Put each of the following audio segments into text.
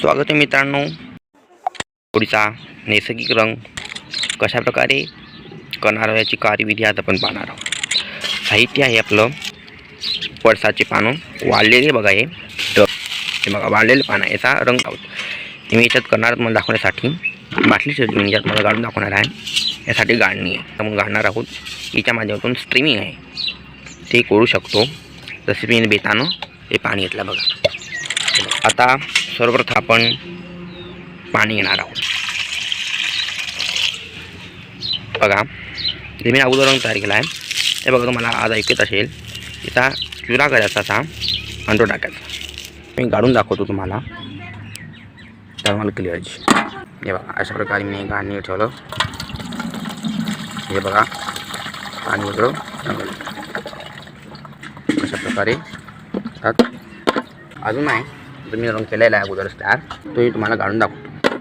स्वागत आहे मित्रांनो. होळीचा नैसर्गिक रंग कशाप्रकारे करणार याची कार्यविधी आज आपण पाहणार आहोत. साहित्य आहे आपलं पळसाचे पानं वाळलेले बघा हे. तर हे बघा वाळलेले पानं याचा रंग आहोत मी याच्यात करणार मला दाखवण्यासाठी. बाटली सजवून याच्यात मला गाळून दाखवणार आहे. यासाठी गाळणी आहे. तर मग गाळणार आहोत. याच्या माध्यमातून स्ट्रीमिंग आहे. ते करू शकतो. जसे मी बेतानं हे पाणी घेतलं बघा. आता सर्वप्रथम आपण पाणी घेणार आहोत. बघा जे मी अगोदर रंग तयार केला आहे ते बघा तुम्हाला आज ऐकत असेल इथं चुरा करायचा असा अंडो टाकायचा. मी गाडून दाखवतो तुम्हाला. तर मला क्लिअर हे बघा अशा प्रकारे मी गाणी ठेवलं. हे बघा पाणी वगैरे अशा प्रकारे अजून आहे. जो मी रंग केलेला आहे अगोदरच तयार. तोही तुम्हाला काढून दाखवतो.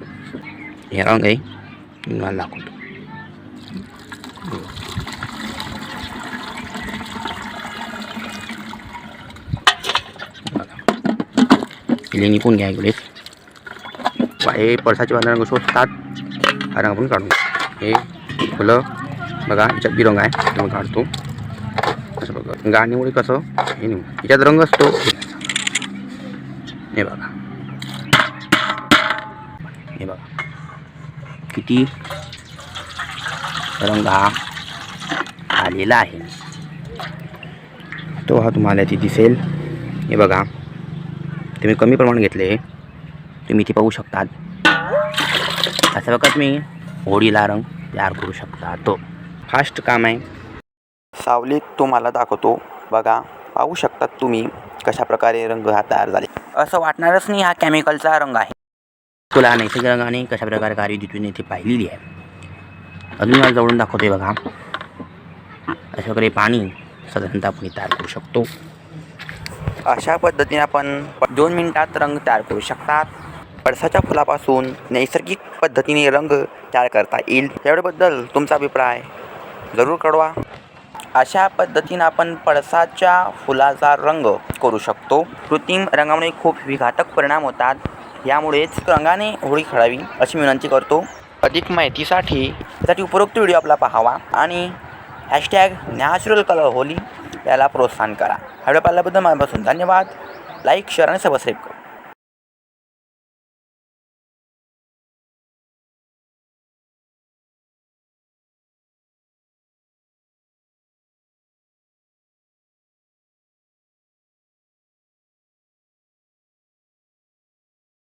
हे रंग आहे मी तुम्हाला दाखवतो. पिले निघून घ्या इकडे. हे पळसाचे वाले रंग शोधतात. हा रंग आपण काढून हे फुलं बघा याच्यात बी रंग आहे मग काढतो. असं बघा. गाणीमुळे कसं हे निवड याच्यात रंग असतो. हे बघा. हे बघा. किती रंग हा आलेला आहे. तो हा तुम्हाला इथे दिसेल. हे बघा. तुम्ही कमी प्रमाण घेतले. तुम्ही इथे पाहू शकतात अशा प्रकारे तुम्ही. होळीला रंग तयार करू शकता तो. फास्ट काम आहे. सावलीत तुम्हाला दाखवतो. बघा. पाहू शकतात तुम्ही कशा प्रकारे रंग हा तयार झाले. असं वाटणारच नाही हा केमिकलचा रंग आहे. तुला नैसर्गिक रंगाने कशा प्रकारे कार्यविधीतून इथे पाहिलेली आहे? अजून मला जवळून दाखवतोय बघा. अशा प्रकारे पाणी साधारणतः आपण तयार करू शकतो. अशा पद्धतीने आपण दोन मिनिटात रंग तयार करू शकतात. पळसाच्या फुलापासून नैसर्गिक पद्धतीने रंग तयार करता येईल. याबद्दल तुमचा अभिप्राय जरूर कळवा. अशा पद्धतीनं आपण पळसाच्या फुलाचा रंग करू शकतो. कृत्रिम रंगामुळे खूप विघातक परिणाम होतात. यामुळेच रंगाने होळी खेळावी अशी विनंती करतो. अधिक माहितीसाठी त्यासाठी उपरोक्त व्हिडिओ आपला पाहावा आणि हॅशटॅग नॅचरल कलर होली याला प्रोत्साहन करा. व्हिडिओ पाहिल्याबद्दल माझ्यापासून धन्यवाद. लाईक शेअर आणि सबस्क्राईब करा.